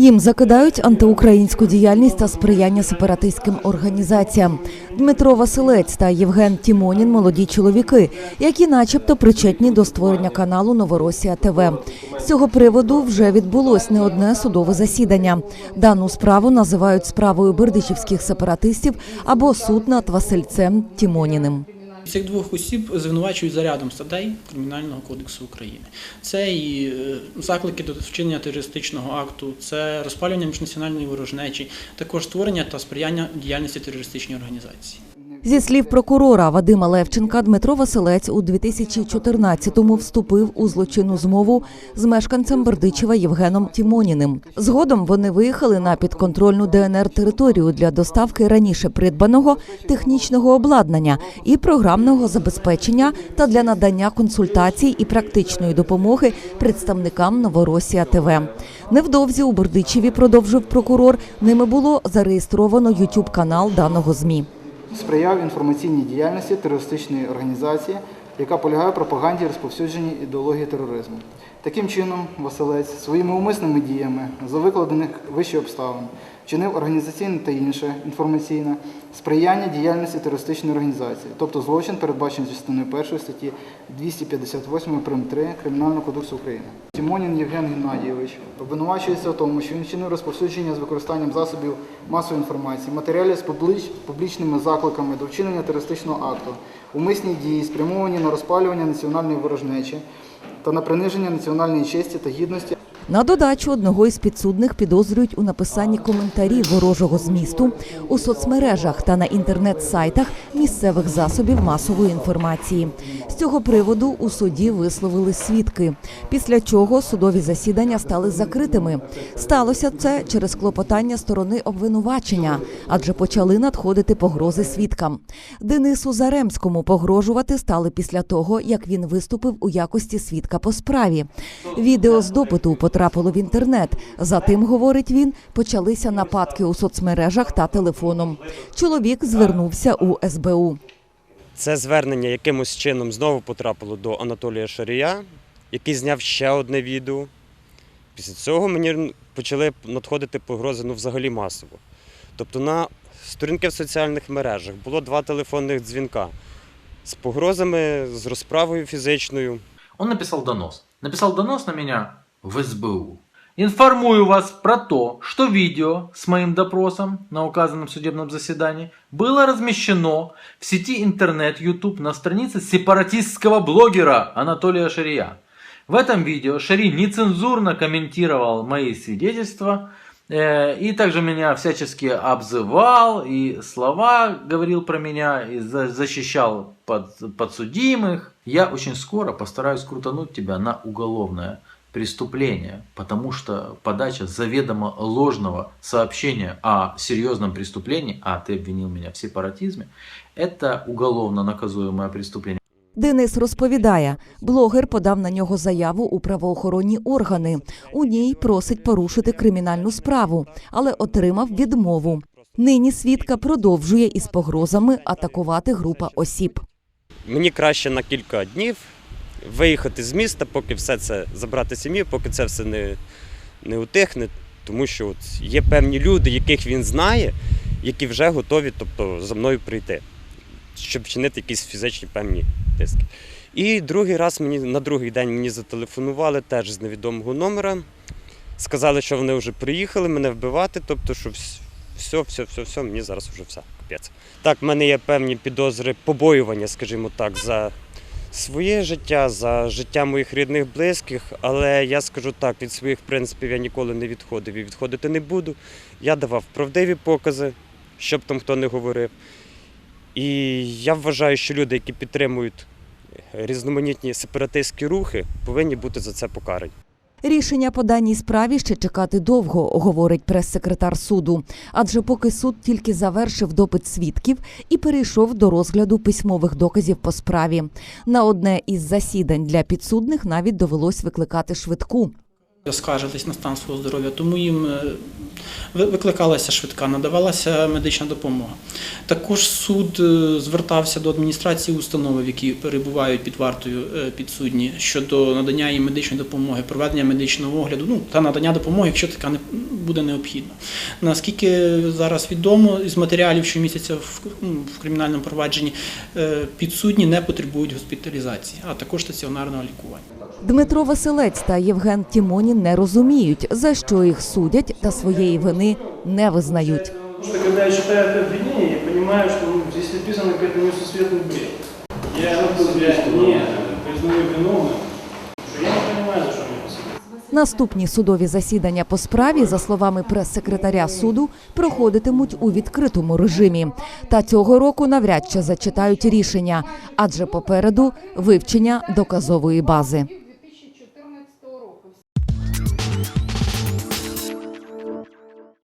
Їм закидають антиукраїнську діяльність та сприяння сепаратистським організаціям. Дмитро Василець та Євген Тімонін молоді чоловіки, які, начебто, причетні до створення каналу Новоросія ТВ. З цього приводу вже відбулось не одне судове засідання. Дану справу називають справою бердичівських сепаратистів або суд над Васильцем Тімоніним. Цих двох осіб звинувачують за рядом статей Кримінального кодексу України. Це і е, заклики до вчинення терористичного акту, це розпалювання міжнаціональної ворожнечі, також створення та сприяння діяльності терористичної організації. Зі слів прокурора Вадима Левченка, Дмитро Василець у 2014-му вступив у злочинну змову з мешканцем Бердичева Євгеном Тімоніним. Згодом вони виїхали на підконтрольну ДНР територію для доставки раніше придбаного технічного обладнання і програмного забезпечення та для надання консультацій і практичної допомоги представникам Новоросія ТВ. Невдовзі у Бердичеві продовжив прокурор. Ними було зареєстровано ютуб канал даного змі. Сприяв інформаційній діяльності терористичної організації, яка полягає в пропаганді розповсюдженні ідеології тероризму. Таким чином, Василець своїми умисними діями за викладених вище обставин вчинив організаційне та інше інформаційне сприяння діяльності терористичної організації, тобто злочин, передбачений частиною 1 статті 258 прим. 3 Кримінального кодексу України. Тімонін Євген Геннадійович обвинувачується в тому, що він вчинив розповсюдження з використанням засобів масової інформації, матеріалів з публіч, публічними закликами до вчинення терористичного акту, умисні дії, спрямовані на розпалювання національної ворожнечі та на приниження національної честі та гідності На додачу одного із підсудних підозрюють у написанні коментарів ворожого змісту у соцмережах та на інтернет-сайтах місцевих засобів масової інформації. З цього приводу у суді висловили свідки. Після чого судові засідання стали закритими. Сталося це через клопотання сторони обвинувачення, адже почали надходити погрози свідкам. Денису Заремському погрожувати стали після того, як він виступив у якості свідка по справі. Відео з допиту потрапило в інтернет. Затим, говорить він, почалися нападки у соцмережах та телефоном. Чоловік звернувся у СБУ. Це звернення якимось чином знову потрапило до Анатолія Шарія, який зняв ще одне відео. Після цього мені почали надходити погрози ну, взагалі масово. Тобто на сторінки в соціальних мережах було два телефонних дзвінка з погрозами, з розправою фізичною. Он написал донос. Написал донос на меня в СБУ. Информую вас про то, что видео с моим допросом на указанном судебном заседании было размещено в сети интернет YouTube на странице сепаратистского блогера Анатолия Шария. В этом видео Шари нецензурно комментировал мои свидетельства э, и также меня всячески обзывал и слова говорил про меня и за- защищал под, подсудимых. Я очень скоро постараюсь крутануть тебя на уголовное преступление, потому что подача заведомо ложного сообщения о серьезном преступлении, а ты обвинил меня в сепаратизме, это уголовно наказуемое преступление. Денис розповідає, блогер подав на нього заяву у правоохоронні органи. У ній просить порушити кримінальну справу, але отримав відмову. Нині свідка продовжує із погрозами атакувати група осіб. Мені краще на кілька днів виїхати з міста, поки все це забрати сім'ю, поки це все не, не утихне. Тому що от є певні люди, яких він знає, які вже готові тобто, за мною прийти, щоб вчинити якісь фізичні певні тиски. І другий раз мені на другий день мені зателефонували теж з невідомого номера. Сказали, що вони вже приїхали мене вбивати, тобто, що все, все, все, все, мені зараз вже все, капець. Так, в мене є певні підозри побоювання, скажімо так, за своє життя, за життя моїх рідних близьких, але я скажу так, від своїх принципів я ніколи не відходив і відходити не буду. Я давав правдиві покази, щоб там хто не говорив. І я вважаю, що люди, які підтримують різноманітні сепаратистські рухи, повинні бути за це покарані. Рішення по даній справі ще чекати довго, говорить прес-секретар суду. Адже поки суд тільки завершив допит свідків і перейшов до розгляду письмових доказів по справі. На одне із засідань для підсудних навіть довелось викликати швидку. Скаржились на стан свого здоров'я, тому їм е, викликалася швидка, надавалася медична допомога. Також суд е, звертався до адміністрації установи, в які перебувають під вартою е, підсудні, щодо надання їм медичної допомоги, проведення медичного огляду, ну та надання допомоги, якщо така не буде необхідна. Наскільки зараз відомо із матеріалів щомісяця в, ну, в кримінальному провадженні, підсудні не потребують госпіталізації, а також стаціонарного лікування. Дмитро Василець та Євген Тімонін не розуміють, за що їх судять та своєї вини не визнають. Потому что когда я читаю это обвинение, я понимаю, что ну, здесь написано какой-то несусветный бред. Я себя не признаю виновным, что я не понимаю, за что меня посадили. Наступні судові засідання по справі, за словами прес-секретаря суду, проходитимуть у відкритому режимі. Та цього року навряд чи зачитають рішення, адже попереду вивчення доказової бази.